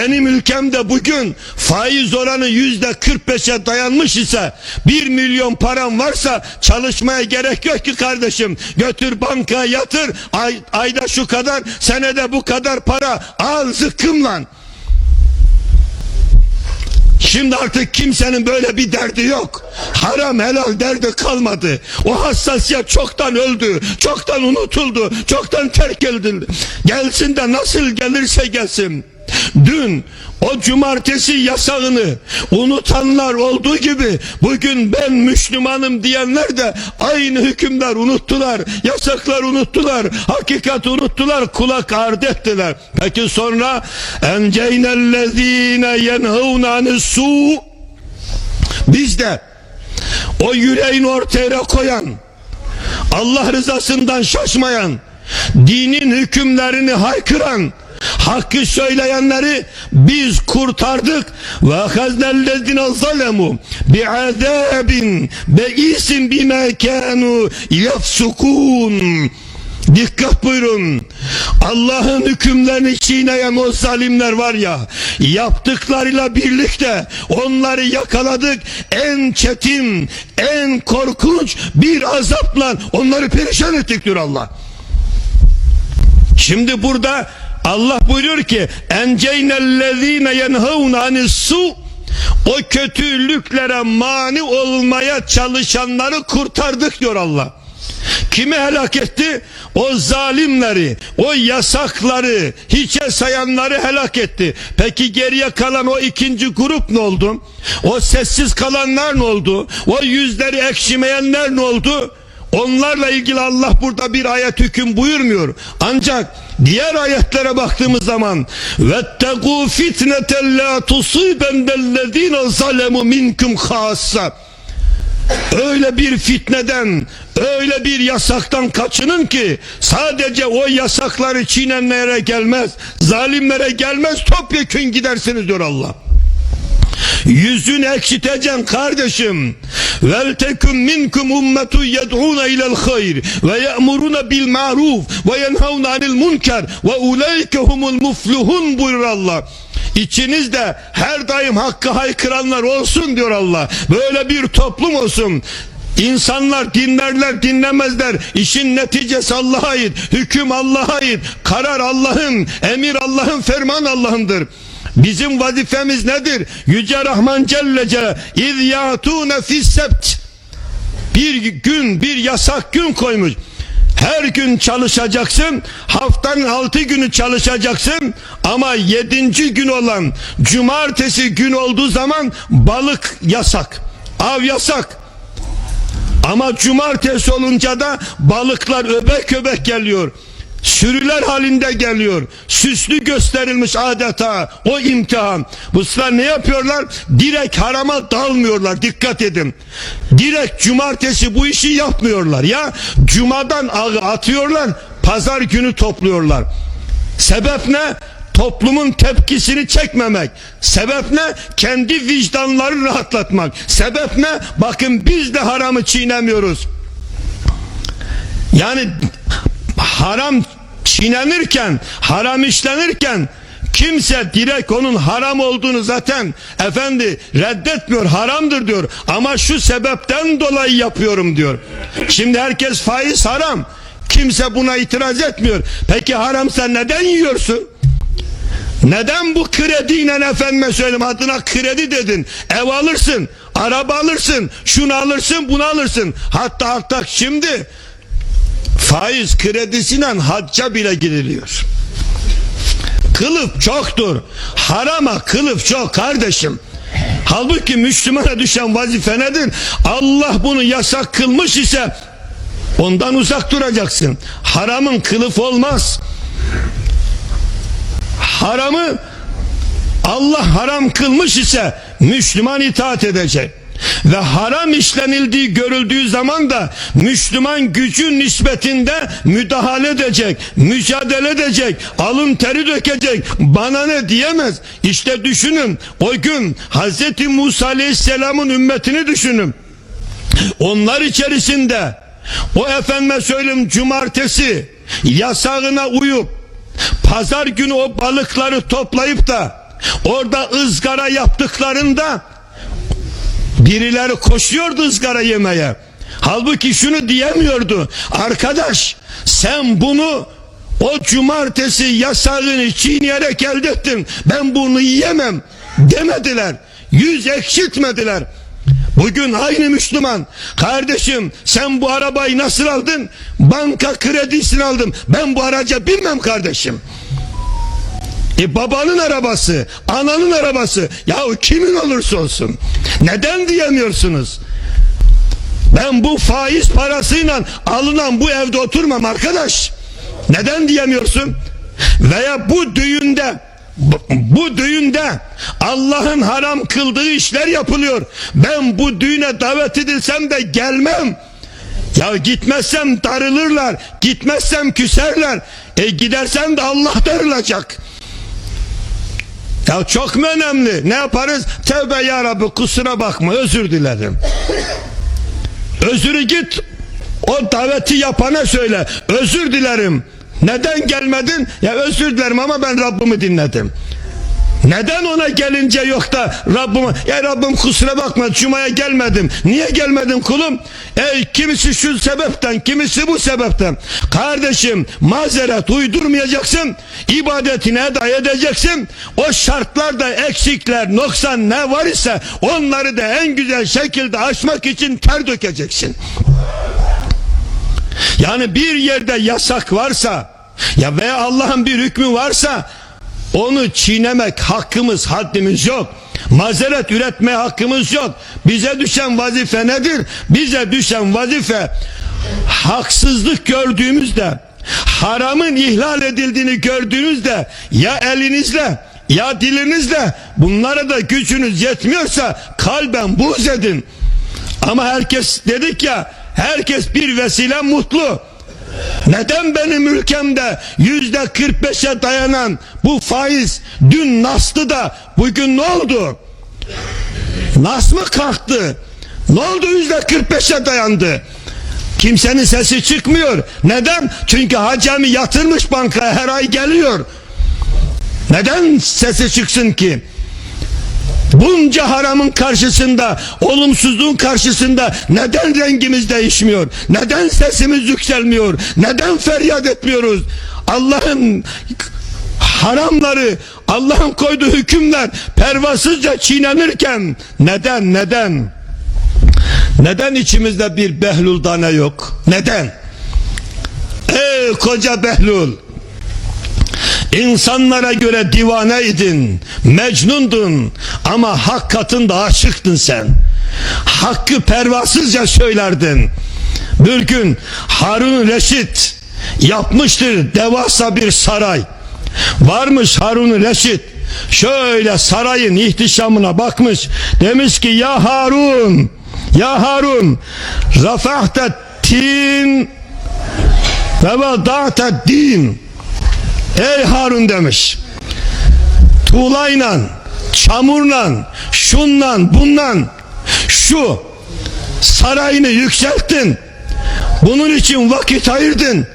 benim ülkemde bugün faiz oranı yüzde 45'e dayanmış ise 1 milyon param varsa çalışmaya gerek yok ki kardeşim. Götür bankaya yatır ay, ayda şu kadar senede bu kadar para al zıkkım lan. Şimdi artık kimsenin böyle bir derdi yok. Haram helal derdi kalmadı. O hassasiyet çoktan öldü, çoktan unutuldu, çoktan terk edildi. Gelsin de nasıl gelirse gelsin. Dün o cumartesi yasağını unutanlar olduğu gibi bugün ben Müslümanım diyenler de aynı hükümler unuttular, yasaklar unuttular, hakikat unuttular, kulak ardı ettiler. Peki sonra enceynellezine yenhevne su biz de o yüreğini ortaya koyan Allah rızasından şaşmayan dinin hükümlerini haykıran hakkı söyleyenleri biz kurtardık ve haznellezine zalemu bi'azabin beisin bima kanu yafsukun Dikkat buyurun. Allah'ın hükümlerini çiğneyen o zalimler var ya, yaptıklarıyla birlikte onları yakaladık. En çetin, en korkunç bir azapla onları perişan ettik diyor Allah. Şimdi burada Allah buyuruyor ki enceynellezine yenhavne anis su o kötülüklere mani olmaya çalışanları kurtardık diyor Allah. Kimi helak etti? O zalimleri, o yasakları, hiçe sayanları helak etti. Peki geriye kalan o ikinci grup ne oldu? O sessiz kalanlar ne oldu? O yüzleri ekşimeyenler ne oldu? Onlarla ilgili Allah burada bir ayet hüküm buyurmuyor. Ancak diğer ayetlere baktığımız zaman vettegû fitneten la tusibennellezîne zalemu minkum khassa öyle bir fitneden, öyle bir yasaktan kaçının ki sadece o yasakları çiğnenlere gelmez, zalimlere gelmez, topyekün gidersiniz diyor Allah. Yüzünü ekşiteceksin kardeşim. Vel tekun minkum ummetu yed'una ilel hayr ve ye'muruna bil ma'ruf ve yenhavna anil munker ve ulaike humul muflihun buyurur Allah. İçinizde her daim hakkı haykıranlar olsun diyor Allah. Böyle bir toplum olsun. İnsanlar dinlerler dinlemezler. İşin neticesi Allah'a ait. Hüküm Allah'a ait. Karar Allah'ın. Emir Allah'ın. Ferman Allah'ındır. Bizim vazifemiz nedir? Yüce Rahman Celle Celle İz yatûne fissebt Bir gün bir yasak gün koymuş. Her gün çalışacaksın, haftanın altı günü çalışacaksın ama yedinci gün olan cumartesi gün olduğu zaman balık yasak, av yasak. Ama cumartesi olunca da balıklar öbek öbek geliyor. Sürüler halinde geliyor. Süslü gösterilmiş adeta o imtihan. Bu sefer ne yapıyorlar? Direkt harama dalmıyorlar. Dikkat edin. Direkt cumartesi bu işi yapmıyorlar. Ya cumadan ağı atıyorlar. Pazar günü topluyorlar. Sebep ne? toplumun tepkisini çekmemek. Sebep ne? Kendi vicdanları rahatlatmak. Sebep ne? Bakın biz de haramı çiğnemiyoruz. Yani haram çiğnenirken, haram işlenirken kimse direkt onun haram olduğunu zaten efendi reddetmiyor, haramdır diyor. Ama şu sebepten dolayı yapıyorum diyor. Şimdi herkes faiz haram. Kimse buna itiraz etmiyor. Peki haramsa neden yiyorsun? Neden bu krediyle efendime söyleyeyim adına kredi dedin. Ev alırsın, araba alırsın, şunu alırsın, bunu alırsın. Hatta hatta şimdi faiz kredisiyle hacca bile gidiliyor. Kılıf çoktur. Harama kılıf çok kardeşim. Halbuki Müslümana düşen vazife nedir? Allah bunu yasak kılmış ise ondan uzak duracaksın. Haramın kılıf olmaz. Haramı Allah haram kılmış ise Müslüman itaat edecek. Ve haram işlenildiği görüldüğü zaman da Müslüman gücün nispetinde müdahale edecek, mücadele edecek, alın teri dökecek, bana ne diyemez. İşte düşünün o gün Hz. Musa Aleyhisselam'ın ümmetini düşünün. Onlar içerisinde o efendime söyleyeyim cumartesi yasağına uyup pazar günü o balıkları toplayıp da orada ızgara yaptıklarında birileri koşuyordu ızgara yemeye. Halbuki şunu diyemiyordu. Arkadaş sen bunu o cumartesi yasağını çiğneyerek elde ettin. Ben bunu yiyemem demediler. Yüz ekşitmediler. Bugün aynı Müslüman. Kardeşim sen bu arabayı nasıl aldın? Banka kredisini aldım. Ben bu araca binmem kardeşim. E babanın arabası, ananın arabası. Yahu kimin olursa olsun. Neden diyemiyorsunuz? Ben bu faiz parasıyla alınan bu evde oturmam arkadaş. Neden diyemiyorsun? Veya bu düğünde bu, düğünde Allah'ın haram kıldığı işler yapılıyor. Ben bu düğüne davet edilsem de gelmem. Ya gitmezsem darılırlar, gitmezsem küserler. E gidersem de Allah darılacak. Ya çok mu önemli? Ne yaparız? Tevbe ya Rabbi kusura bakma özür dilerim. Özürü git o daveti yapana söyle. Özür dilerim. Neden gelmedin? Ya özür dilerim ama ben Rabbimi dinledim. Neden ona gelince yok da Rabbime ya Rabbim kusura bakma Cuma'ya gelmedim. Niye gelmedin kulum? Ey kimisi şu sebepten kimisi bu sebepten. Kardeşim mazeret uydurmayacaksın. ibadetini eda edeceksin. O şartlarda eksikler noksan ne var ise onları da en güzel şekilde aşmak için ter dökeceksin. Yani bir yerde yasak varsa ya veya Allah'ın bir hükmü varsa onu çiğnemek hakkımız haddimiz yok. Mazeret üretme hakkımız yok. Bize düşen vazife nedir? Bize düşen vazife haksızlık gördüğümüzde haramın ihlal edildiğini gördüğünüzde ya elinizle ya dilinizle bunlara da gücünüz yetmiyorsa kalben buğz edin. Ama herkes dedik ya herkes bir vesile mutlu. Neden benim ülkemde yüzde 45'e dayanan bu faiz dün nastı da bugün ne oldu? Nas mı kalktı? Ne oldu yüzde 45'e dayandı? Kimsenin sesi çıkmıyor. Neden? Çünkü hacemi yatırmış bankaya her ay geliyor. Neden sesi çıksın ki? Bunca haramın karşısında, olumsuzluğun karşısında neden rengimiz değişmiyor? Neden sesimiz yükselmiyor? Neden feryat etmiyoruz? Allah'ın haramları, Allah'ın koyduğu hükümler pervasızca çiğnenirken neden, neden? Neden içimizde bir Behlul tane yok? Neden? Ey koca Behlul! İnsanlara göre divaneydin, mecnundun ama hak katında aşıktın sen. Hakkı pervasızca söylerdin. Bir gün Harun Reşit yapmıştır devasa bir saray. Varmış Harun Reşit şöyle sarayın ihtişamına bakmış. Demiş ki ya Harun ya Harun rafahta tin ve vada'ta din Ey Harun demiş. Tuğlayla, çamurla, şunla, bundan şu sarayını yükselttin. Bunun için vakit ayırdın.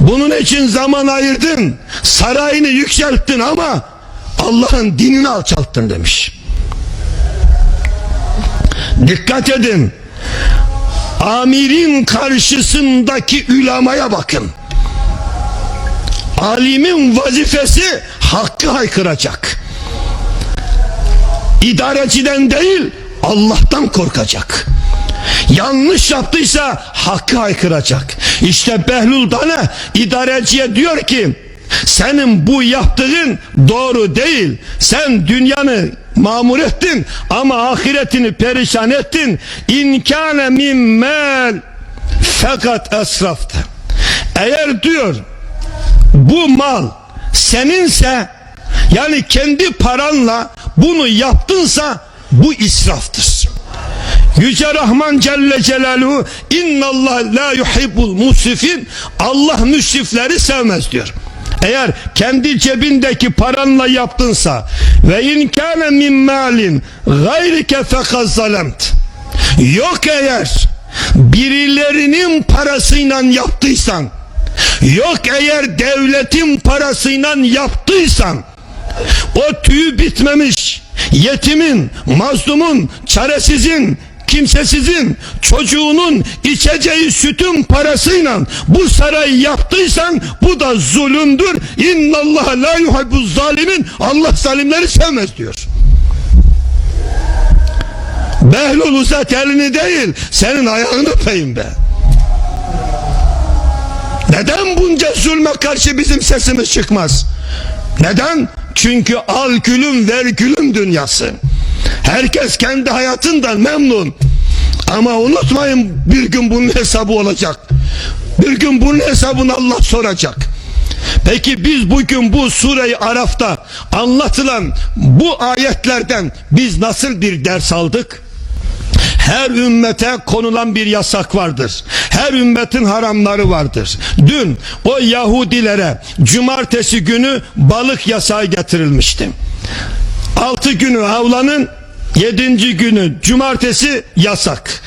Bunun için zaman ayırdın. Sarayını yükselttin ama Allah'ın dinini alçalttın demiş. Dikkat edin. Amirin karşısındaki ülamaya bakın. Alimin vazifesi hakkı haykıracak. İdareciden değil Allah'tan korkacak. Yanlış yaptıysa hakkı haykıracak. İşte Behlul Dane idareciye diyor ki senin bu yaptığın doğru değil. Sen dünyanı mamur ettin ama ahiretini perişan ettin. İnkâne mimmel fakat esrafta. Eğer diyor bu mal seninse yani kendi paranla bunu yaptınsa bu israftır. Yüce Rahman Celle Celaluhu innallah la yuhibbul musrifin Allah müsrifleri sevmez diyor. Eğer kendi cebindeki paranla yaptınsa ve in kana min malin gayrike fekaz zalemt. Yok eğer birilerinin parasıyla yaptıysan Yok eğer devletin parasıyla yaptıysan O tüyü bitmemiş yetimin, mazlumun, çaresizin, kimsesizin çocuğunun içeceği sütün parasıyla bu sarayı yaptıysan bu da zulümdür. İnnallah la yuhibbuz zalimin. Allah zalimleri sevmez diyor. Behlul uzat elini değil senin ayağını öpeyim be. Neden bunca zulme karşı bizim sesimiz çıkmaz? Neden? Çünkü al gülüm ver gülüm dünyası. Herkes kendi hayatından memnun. Ama unutmayın bir gün bunun hesabı olacak. Bir gün bunun hesabını Allah soracak. Peki biz bugün bu Sure-i Araf'ta anlatılan bu ayetlerden biz nasıl bir ders aldık? Her ümmete konulan bir yasak vardır. Her ümmetin haramları vardır. Dün o Yahudilere cumartesi günü balık yasağı getirilmişti. Altı günü avlanın, yedinci günü cumartesi yasak.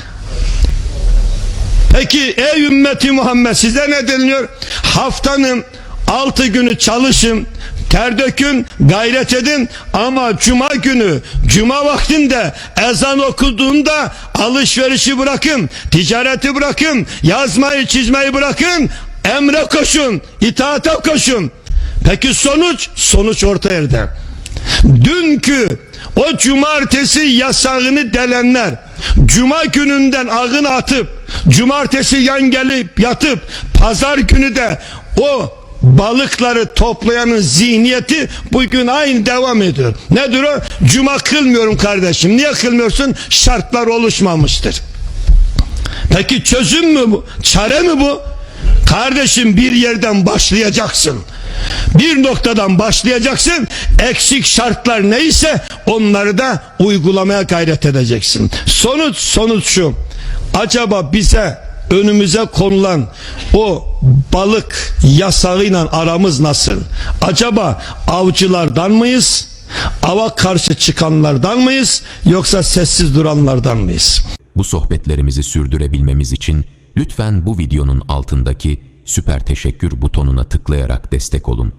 Peki ey ümmeti Muhammed size ne deniliyor? Haftanın altı günü çalışın, ter dökün, gayret edin ama cuma günü, cuma vaktinde ezan okuduğunda alışverişi bırakın, ticareti bırakın, yazmayı çizmeyi bırakın, emre koşun, itaate koşun. Peki sonuç? Sonuç orta yerde. Dünkü o cumartesi yasağını delenler cuma gününden ağın atıp cumartesi yan gelip yatıp pazar günü de o balıkları toplayanın zihniyeti bugün aynı devam ediyor. Nedir o? Cuma kılmıyorum kardeşim. Niye kılmıyorsun? Şartlar oluşmamıştır. Peki çözüm mü bu? Çare mi bu? Kardeşim bir yerden başlayacaksın. Bir noktadan başlayacaksın. Eksik şartlar neyse onları da uygulamaya gayret edeceksin. Sonuç sonuç şu. Acaba bize önümüze konulan o balık yasağıyla aramız nasıl? Acaba avcılardan mıyız? Ava karşı çıkanlardan mıyız? Yoksa sessiz duranlardan mıyız? Bu sohbetlerimizi sürdürebilmemiz için lütfen bu videonun altındaki süper teşekkür butonuna tıklayarak destek olun.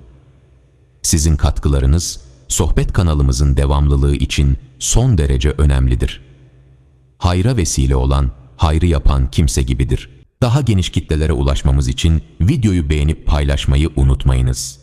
Sizin katkılarınız sohbet kanalımızın devamlılığı için son derece önemlidir. Hayra vesile olan, hayrı yapan kimse gibidir. Daha geniş kitlelere ulaşmamız için videoyu beğenip paylaşmayı unutmayınız.